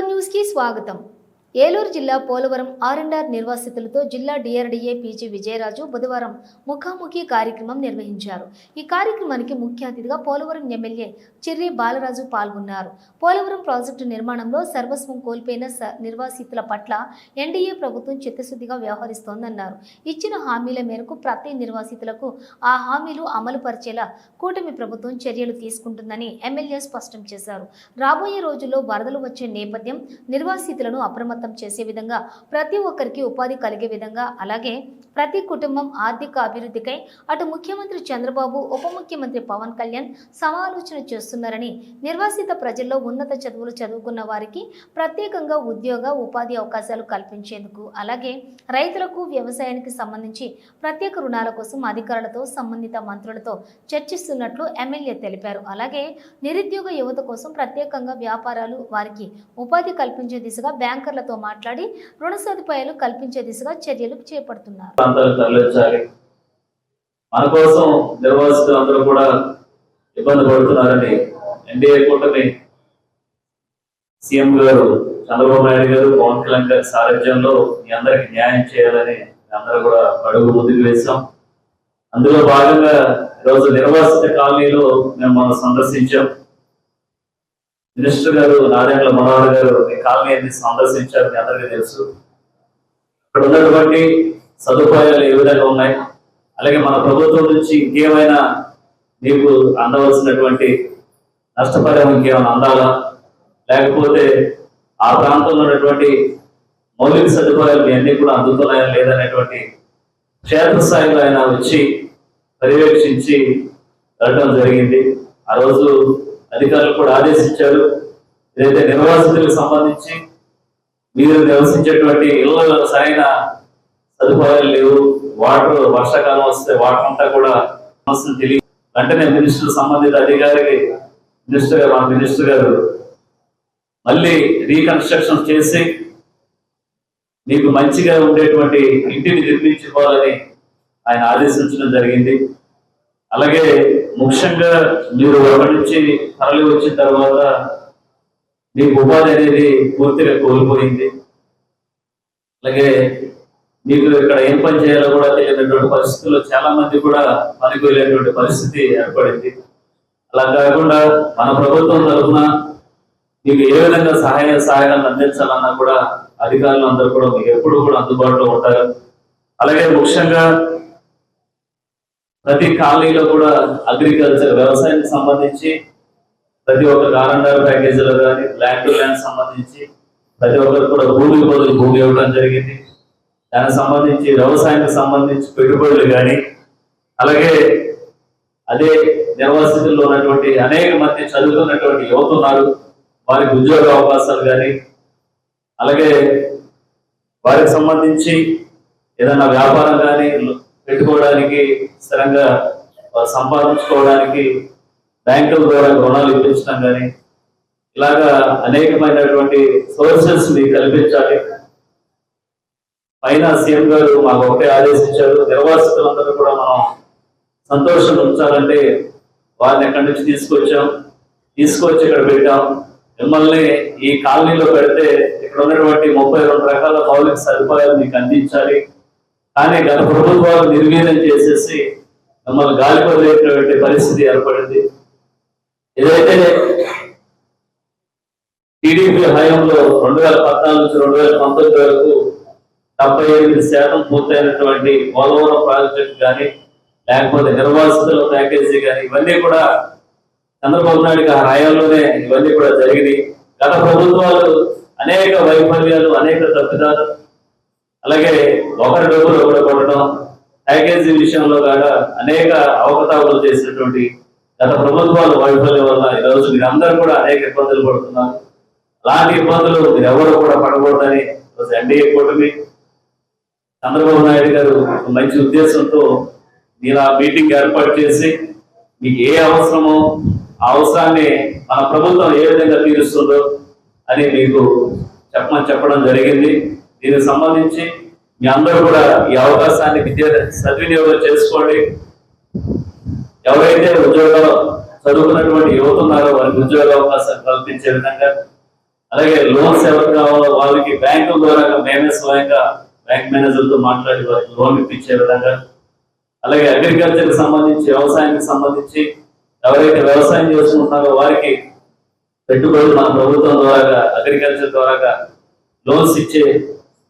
న్యూస్కి స్వాగతం. ఏలూరు జిల్లా పోలవరం ఆర్ఎండ్ఆర్ నిర్వాసితులతో జిల్లా డిఆర్డీఏ పీజీ విజయరాజు బుధవారం ముఖాముఖి కార్యక్రమం నిర్వహించారు. ఈ కార్యక్రమానికి ముఖ్య అతిథిగా పోలవరం ఎమ్మెల్యే చిర్రి బాలరాజు పాల్గొన్నారు. పోలవరం ప్రాజెక్టు నిర్మాణంలో సర్వస్వం కోల్పోయిన స- నిర్వాసితుల పట్ల ఎన్డీఏ ప్రభుత్వం చిత్తశుద్ధిగా వ్యవహరిస్తోందన్నారు. ఇచ్చిన హామీల మేరకు ప్రతి నిర్వాసితులకు ఆ హామీలు అమలు పరిచేలా కూటమి ప్రభుత్వం చర్యలు తీసుకుంటుందని ఎమ్మెల్యే స్పష్టం చేశారు. రాబోయే రోజుల్లో వరదలు వచ్చే నేపథ్యం నిర్వాసితులను అప్రమత్తం చేసే విధంగా ప్రతి ఒక్కరికి ఉపాధి కలిగే విధంగా అలాగే ప్రతి కుటుంబం ఆర్థిక అభివృద్ధికై అటు ముఖ్యమంత్రి చంద్రబాబు ఉప ముఖ్యమంత్రి పవన్ కళ్యాణ్ సమాలోచన చేస్తున్నారని నిర్వాసిత ప్రజల్లో ఉన్నత చదువులు చదువుకున్న వారికి ప్రత్యేకంగా ఉద్యోగ ఉపాధి అవకాశాలు కల్పించేందుకు అలాగే రైతులకు వ్యవసాయానికి సంబంధించి ప్రత్యేక రుణాల కోసం అధికారులతో సంబంధిత మంత్రులతో చర్చిస్తున్నట్లు ఎమ్మెల్యే తెలిపారు. అలాగే నిరుద్యోగ యువత కోసం ప్రత్యేకంగా వ్యాపారాలు వారికి ఉపాధి కల్పించే దిశగా బ్యాంకర్లతో మాట్లాడి రుణ సదుపాయాలు కల్పించే దిశగా చర్యలు చేపడుతున్నారు. తరలించాలి. మన కోసం నిర్వాసితులందరూ కూడా ఇబ్బంది పడుతున్నారని ఎన్డీఏ కూటమి సీఎం గారు చంద్రబాబు నాయుడు గారు పవన్ కళ్యాణ్ గారి సారథ్యంలో మీ అందరికి న్యాయం చేయాలని అందరూ కూడా అడుగు ముందుకు వేశాం. అందులో భాగంగా ఈరోజు నిర్వాసిత కాలనీలో మేము మనం సందర్శించాం. మినిస్టర్ గారు నారాయణ మనోహర్ గారు మీ కాలనీ సందర్శించారు మీ అందరికీ తెలుసు. ఇక్కడ ఉన్నటువంటి సదుపాయాలు ఏ విధంగా ఉన్నాయి? అలాగే మన ప్రభుత్వం నుంచి ఇంకేమైనా మీకు అందవలసినటువంటి నష్టపరిహారం ఇంకేమైనా అందాలా? లేకపోతే ఆ ప్రాంతంలో ఉన్నటువంటి మౌలిక సదుపాయాలు మీ అన్ని కూడా అందుతున్నాయా లేదనేటువంటి క్షేత్రస్థాయిలో ఆయన వచ్చి పర్యవేక్షించి వెళ్ళడం జరిగింది. ఆ రోజు అధికారులు కూడా ఆదేశించారు. ఏదైతే నిర్వాసితులకు సంబంధించి మీరు నివసించేటువంటి ఇళ్ళలో సరైన సదుపాయాలు లేవు. వాటర్ వర్షాకాలం వస్తే వాటర్ అంతా కూడా సమస్యలు తెలియ వెంటనే మినిస్టర్ సంబంధిత అధికారికి మినిస్టర్ గారు మా మినిస్టర్ గారు మళ్ళీ రీకన్స్ట్రక్షన్ చేసి మీకు మంచిగా ఉండేటువంటి ఇంటిని నిర్మించుకోవాలని ఆయన ఆదేశించడం జరిగింది. అలాగే ముఖ్యంగా మీరు అక్కడి నుంచి తరలి వచ్చిన తర్వాత మీకు ఉపాధి అనేది పూర్తిగా కోల్పోయింది. అలాగే మీకు ఇక్కడ ఏం పని చేయాలో కూడా తెలియనటువంటి పరిస్థితుల్లో చాలా మంది కూడా పనికి పరిస్థితి ఏర్పడింది. అలా కాకుండా మన ప్రభుత్వం తరఫున మీకు ఏ విధంగా సహాయ సహాయాలను అందించాలన్నా కూడా అధికారులు అందరూ కూడా మీకు ఎప్పుడు కూడా అందుబాటులో ఉంటారు. అలాగే ముఖ్యంగా ప్రతి కాలనీలో కూడా అగ్రికల్చర్ వ్యవసాయానికి సంబంధించి ప్రతి ఒక్క గారండర్ ప్యాకేజీలో కానీ ల్యాండ్ టు ల్యాండ్ సంబంధించి ప్రతి ఒక్కరు కూడా భూమికి బదులు భూమి ఇవ్వడం జరిగింది. దానికి సంబంధించి వ్యవసాయానికి సంబంధించి పెట్టుబడులు కానీ అలాగే అదే నిర్వాసితుల్లో ఉన్నటువంటి అనేక మంది చదువుతున్నటువంటి యువత ఉన్నారు వారికి ఉద్యోగ అవకాశాలు కానీ అలాగే వారికి సంబంధించి ఏదైనా వ్యాపారం కానీ పెట్టుకోవడానికి స్థిరంగా సంపాదించుకోవడానికి బ్యాంకుల ద్వారా రుణాలు ఇప్పించడం కానీ ఇలాగా అనేకమైనటువంటి సోర్సెస్ని కల్పించాలి. పైన సీఎం గారు మాకు ఒకటే ఆదేశించారు. నిర్వాసితులందరూ కూడా మనం సంతోషం ఉంచాలంటే వారిని ఎక్కడి నుంచి తీసుకొచ్చాం? తీసుకొచ్చి ఇక్కడ పెట్టాం. మిమ్మల్ని ఈ కాలనీలో పెడితే ఇక్కడ ఉన్నటువంటి ముప్పై రెండు రకాల మౌలిక సదుపాయాలు మీకు అందించాలి. కానీ గత ప్రభుత్వాలు నిర్వీర్యం చేసేసి మమ్మల్ని గాలి వదిలేటువంటి పరిస్థితి ఏర్పడింది. ఏదైతే టీడీపీ హయాంలో రెండు వేల పద్నాలుగు నుంచి రెండు వేల పంతొమ్మిది వరకు డెబ్బై ఎనిమిది శాతం పూర్తయినటువంటి పోలవరం ప్రాజెక్టు కానీ లేకపోతే నిర్వాసితుల ప్యాకేజీ కానీ ఇవన్నీ కూడా చంద్రబాబు నాయుడు గారి హయాంలోనే ఇవన్నీ కూడా జరిగినాయి. గత ప్రభుత్వాలు అనేక వైఫల్యాలు అనేక తప్పిదాలు అలాగే ఒకరి డబ్బులు ఒకరు కొట్టడం ప్యాకేజీ విషయంలో కూడా అనేక అవకతవకలు చేసినటువంటి గత ప్రభుత్వాల వైఫల్యం వల్ల ఈరోజు మీరందరూ కూడా అనేక ఇబ్బందులు పడుతున్నారు. అలాంటి ఇబ్బందులు మీరు ఎవరు కూడా పడకూడదని ఈరోజు ఎన్డీఏ కూటమి చంద్రబాబు నాయుడు గారు మంచి ఉద్దేశంతో మీరు ఆ మీటింగ్ ఏర్పాటు చేసి మీకు ఏ అవసరమో ఆ అవసరాన్ని మన ప్రభుత్వం ఏ విధంగా తీరుస్తుందో అని మీకు చెప్పమని చెప్పడం జరిగింది. దీనికి సంబంధించి మీ అందరూ కూడా ఈ అవకాశాన్ని విద్య సద్వినియోగం చేసుకోండి. ఎవరైతే ఉద్యోగం చదువుకున్నటువంటి యువత ఉన్నారో వారికి ఉద్యోగ అవకాశాలు కల్పించే విధంగా అలాగే లోన్స్ ఎవరికి కావాలో వాళ్ళకి బ్యాంకు ద్వారా మేమే స్వయంగా బ్యాంక్ మేనేజర్తో మాట్లాడి వారికి లోన్ ఇప్పించే విధంగా అలాగే అగ్రికల్చర్కి సంబంధించి వ్యవసాయానికి సంబంధించి ఎవరైతే వ్యవసాయం చేసుకుంటున్నారో వారికి పెట్టుబడులు మన ప్రభుత్వం ద్వారా అగ్రికల్చర్ ద్వారా లోన్స్ ఇచ్చే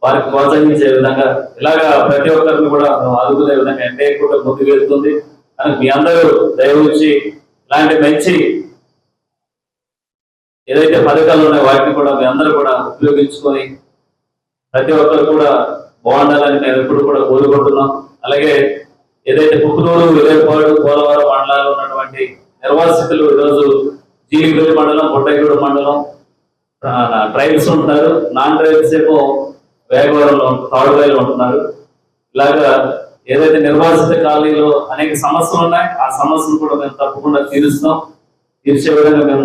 వారికి ప్రోత్సహించే విధంగా ఇలాగా ప్రతి ఒక్కరిని కూడా మేము ఆదుకునే విధంగా ఎన్డీఏ కూడా ముందుకు వెళ్తుంది. అని మీ అందరూ దయవుంచి ఇలాంటి మంచి ఏదైతే పథకాలు ఉన్నాయో వాటిని కూడా మీ అందరూ కూడా ఉపయోగించుకొని ప్రతి ఒక్కరు కూడా బాగుండాలని నేను ఎప్పుడు కూడా కోరుకుంటున్నాం. అలాగే ఏదైతే పుక్కునూరు విజయపాడు పోలవరం మండలాల్లో ఉన్నటువంటి నిర్వాసితులు ఈరోజు జీలిపల్లి మండలం పుట్టగూడు మండలం ట్రైబ్స్ ఉంటారు. నాన్ ట్రైబ్స్ ఏమో వేగవరంలో తాడువాయిలో ఉంటున్నారు. ఇలాగా ఏదైతే నిర్వాసిత కాలనీలో అనేక సమస్యలు ఉన్నాయి ఆ సమస్యలు కూడా మేము తప్పకుండా తీరుస్తాం. తీర్చే విధంగా మేము